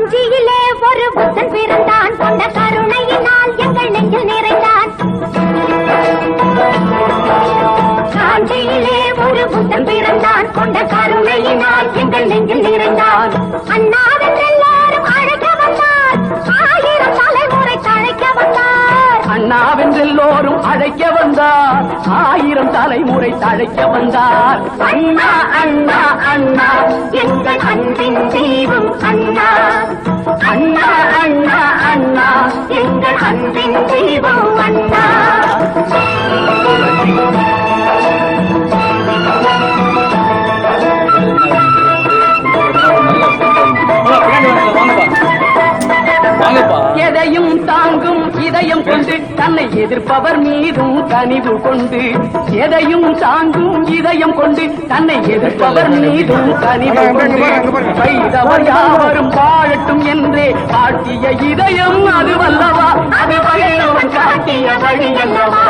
காஞ்சியிலே ஒரு புத்தன் பிறந்தான். கொண்ட கருணையினால் எங்கள் நெஞ்சில் நிறைந்தான். காஞ்சியிலே ஒரு புத்தன் பிறந்தான். கொண்ட கருணையினால் எங்கள் நெஞ்சில் நிறைந்தான். அண்ணாவின் எல்லாரும் அழைக்க வந்தார். ஆயிரம் தலைமுறை தழைக்க வந்தார். அண்ணாவின் எல்லோரும் அழைக்க வந்தார். ஆயிரம் தலைமுறை தழைக்க வந்தார். அண்ணா அண்ணா அண்ணா எங்கள் அன்பின் அன்பின் தெய்வம் எதையும் தாங்கும் இதயம் கொண்டு தன்னை எதிர்ப்பவர் மீதும் கனிவு கொண்டு எதையும் தாங்கும் இதயம் கொண்டு தன்னை எதிர்ப்பவர் மீதும் கனிவு கொண்டு செய்தவர் யாவரும் வாழட்டும் என்றே காட்டிய இதயம் அது வல்லவா? அது வல்லவன் காட்டிய வழி அல்லவா?